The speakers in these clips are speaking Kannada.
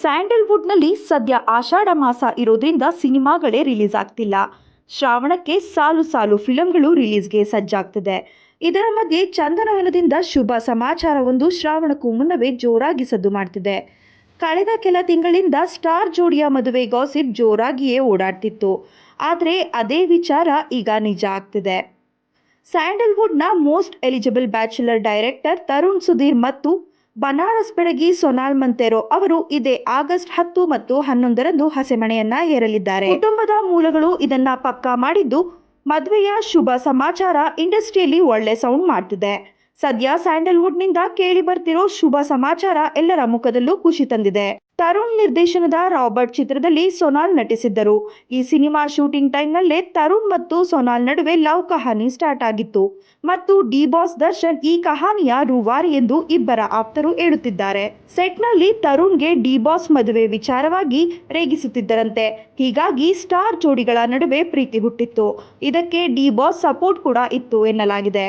ಸ್ಯಾಂಡಲ್ವುಡ್ನಲ್ಲಿ ಸದ್ಯ ಆಷಾಢ ಮಾಸ ಇರೋದ್ರಿಂದ ಸಿನಿಮಾಗಳೇ ರಿಲೀಸ್ ಆಗ್ತಿಲ್ಲ. ಶ್ರಾವಣಕ್ಕೆ ಸಾಲು ಸಾಲು ಫಿಲಂಗಳು ರಿಲೀಸ್ಗೆ ಸಜ್ಜಾಗ್ತಿದೆ. ಇದರ ಮಧ್ಯೆ ಚಂದನವನದಿಂದ ಶುಭ ಸಮಾಚಾರವೊಂದು ಶ್ರಾವಣಕ್ಕೂ ಮುನ್ನವೇ ಜೋರಾಗಿ ಸದ್ದು ಮಾಡ್ತಿದೆ. ಕಳೆದ ಕೆಲ ತಿಂಗಳಿಂದ ಸ್ಟಾರ್ ಜೋಡಿಯ ಮದುವೆ ಗಾಸಿಪ್ ಜೋರಾಗಿಯೇ ಓಡಾಡ್ತಿತ್ತು. ಆದರೆ ಅದೇ ವಿಚಾರ ಈಗ ನಿಜ ಆಗ್ತಿದೆ. ಸ್ಯಾಂಡಲ್ವುಡ್ನ most eligible bachelor director Tarun Sudhir ಮತ್ತು ಬನಾರಸ್ ಬೆಡಗಿ ಸೊನಾಲ್ ಮಂತೆರೋ ಅವರು ಇದೇ ಆಗಸ್ಟ್ ಹತ್ತು ಮತ್ತು ಹನ್ನೊಂದರಂದು ಹಸೆಮಣೆಯನ್ನ ಏರಲಿದ್ದಾರೆ. ಕುಟುಂಬದ ಮೂಲಗಳು ಇದನ್ನ ಪಕ್ಕಾ ಮಾಡಿದ್ದು ಮದುವೆಯ ಶುಭ ಸಮಾಚಾರ ಇಂಡಸ್ಟ್ರಿಯಲ್ಲಿ ಒಳ್ಳೆ ಸೌಂಡ್ ಮಾಡ್ತಿದೆ. ಸದ್ಯ ಸ್ಯಾಂಡಲ್ವುಡ್ನಿಂದ ಕೇಳಿ ಬರ್ತಿರೋ ಶುಭ ಸಮಾಚಾರ ಎಲ್ಲರ ಮುಖದಲ್ಲೂ ಖುಷಿ ತಂದಿದೆ. ತರುಣ್ ನಿರ್ದೇಶನದ ರಾಬರ್ಟ್ ಚಿತ್ರದಲ್ಲಿ ಸೊನಾಲ್ ನಟಿಸಿದ್ದರು. ಈ ಸಿನಿಮಾ ಶೂಟಿಂಗ್ ಟೈಮ್ನಲ್ಲೇ ತರುಣ್ ಮತ್ತು ಸೊನಾಲ್ ನಡುವೆ ಲವ್ ಕಹಾನಿ ಸ್ಟಾರ್ಟ್ ಆಗಿತ್ತು. ಮತ್ತು ಡಿ ಬಾಸ್ ದರ್ಶನ್ ಈ ಕಹಾನಿಯ ರೂವಾರಿ ಎಂದು ಇಬ್ಬರ ಆಪ್ತರು ಹೇಳುತ್ತಿದ್ದಾರೆ. ಸೆಟ್ನಲ್ಲಿ ತರುಣ್ಗೆ ಡಿ ಬಾಸ್ ಮದುವೆ ವಿಚಾರವಾಗಿ ರೇಗಿಸುತ್ತಿದ್ದರಂತೆ. ಹೀಗಾಗಿ ಸ್ಟಾರ್ ಜೋಡಿಗಳ ನಡುವೆ ಪ್ರೀತಿ ಹುಟ್ಟಿತ್ತು. ಇದಕ್ಕೆ ಡಿ ಬಾಸ್ ಸಪೋರ್ಟ್ ಕೂಡ ಇತ್ತು ಎನ್ನಲಾಗಿದೆ.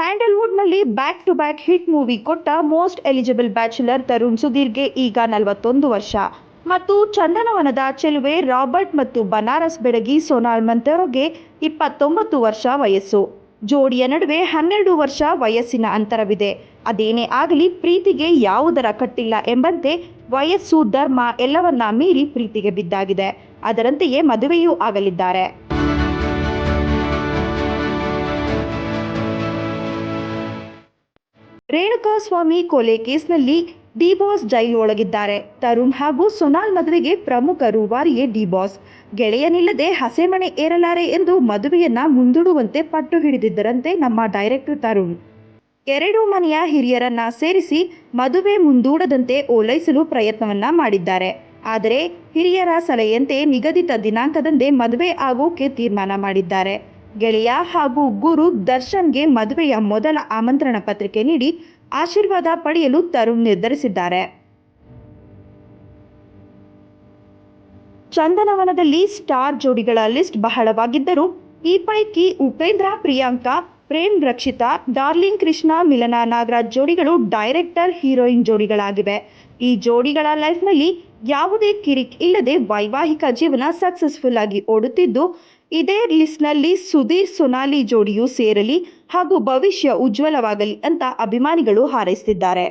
ಸ್ಯಾಂಡಲ್ವುಡ್ನಲ್ಲಿ back to back hit movie ಕೊಟ್ಟ ಮೋಸ್ಟ್ ಎಲಿಜಿಬಲ್ ಬ್ಯಾಚುಲರ್ ತರುಣ್ ಸುಧೀರ್ಗೆ ಈಗ ನಲವತ್ತೊಂದು ವರ್ಷ. ಮತ್ತು ಚಂದನವನದ ಚೆಲುವೆ ರಾಬರ್ಟ್ ಮತ್ತು ಬನಾರಸ್ ಬೆಡಗಿ ಸೋನಾಲ್ ಮಂತರೋಗೆ ಇಪ್ಪತ್ತೊಂಬತ್ತು ವರ್ಷ ವಯಸ್ಸು. ಜೋಡಿಯ ನಡುವೆ ಹನ್ನೆರಡು ವರ್ಷ ವಯಸ್ಸಿನ ಅಂತರವಿದೆ. ಅದೇನೇ ಆಗಲಿ ಪ್ರೀತಿಗೆ ಯಾವುದರ ಕಟ್ಟಿಲ್ಲ ಎಂಬಂತೆ ವಯಸ್ಸು ಧರ್ಮ ಎಲ್ಲವನ್ನ ಮೀರಿ ಪ್ರೀತಿಗೆ ಬಿದ್ದಾಗಿದೆ. ಅದರಂತೆಯೇ ಮದುವೆಯೂ ಆಗಲಿದ್ದಾರೆ. ರೇಣುಕಾ ಸ್ವಾಮಿ ಕೊಲೆ ಕೇಸ್ನಲ್ಲಿ ಡಿ ಬಾಸ್ ಜೈಲು ಒಳಗಿದ್ದಾರೆ ತರುಣ್ ಹಾಗೂ ಸೊನಾಲ್ ಮದುವೆಗೆ ಪ್ರಮುಖ ರೂವಾರಿಯೇ ಡಿ ಬಾಸ್ ಗೆಳೆಯನಿಲ್ಲದೆ ಹಸೆಮಣೆ ಏರಲಾರೆ ಎಂದು ಮದುವೆಯನ್ನ ಮುಂದೂಡುವಂತೆ ಪಟ್ಟು ಹಿಡಿದಿದ್ದರಂತೆ ನಮ್ಮ ಡೈರೆಕ್ಟರ್ ತರುಣ್. ಎರಡೂ ಮನೆಯ ಹಿರಿಯರನ್ನ ಸೇರಿಸಿ ಮದುವೆ ಮುಂದೂಡದಂತೆ ಓಲೈಸಲು ಪ್ರಯತ್ನವನ್ನ ಮಾಡಿದ್ದಾರೆ. ಆದರೆ ಹಿರಿಯರ ಸಲಹೆಯಂತೆ ನಿಗದಿತ ದಿನಾಂಕದಂದೇ ಮದುವೆ ಆಗೋಕೆ ತೀರ್ಮಾನ ಮಾಡಿದ್ದಾರೆ. ಗೆಳೆಯ ಹಾಗೂ ಗುರು ದರ್ಶನ್ಗೆ ಮದುವೆಯ ಮೊದಲ ಆಮಂತ್ರಣ ಪತ್ರಿಕೆ ನೀಡಿ ಆಶೀರ್ವಾದ ಪಡೆಯಲು ತರುಣ್ ನಿರ್ಧರಿಸಿದ್ದಾರೆ. ಚಂದನವನದಲ್ಲಿ ಸ್ಟಾರ್ ಜೋಡಿಗಳ ಲಿಸ್ಟ್ ಬಹಳವಾಗಿದ್ದರೂ ಈ ಪೈಕಿ ಉಪೇಂದ್ರ, ಪ್ರಿಯಾಂಕಾ, ಪ್ರೇಮ್ ರಕ್ಷಿತಾ, ಡಾರ್ಲಿಂಗ್ ಕೃಷ್ಣ, ಮಿಲನಾ ನಾಗರಾಜ್ ಜೋಡಿಗಳು ಡೈರೆಕ್ಟರ್ ಹೀರೋಯಿನ್ ಜೋಡಿಗಳಾಗಿವೆ. ಈ ಜೋಡಿಗಳ ಲೈಫ್ನಲ್ಲಿ ಯಾವುದೇ ಕಿರಿಕ್ ಇಲ್ಲದೆ ವೈವಾಹಿಕ ಜೀವನ ಸಕ್ಸಸ್ಫುಲ್ ಆಗಿ ಓಡುತ್ತಿದ್ದು, ಇದೇ ಲಿಸ್ಟ್ನಲ್ಲಿ ಸುಧೀರ್ ಸೊನಾಲಿ ಜೋಡಿಯು ಸೇರಲಿ ಹಾಗೂ ಭವಿಷ್ಯ ಉಜ್ವಲವಾಗಲಿ ಅಂತ ಅಭಿಮಾನಿಗಳು ಹಾರೈಸುತ್ತಿದ್ದಾರೆ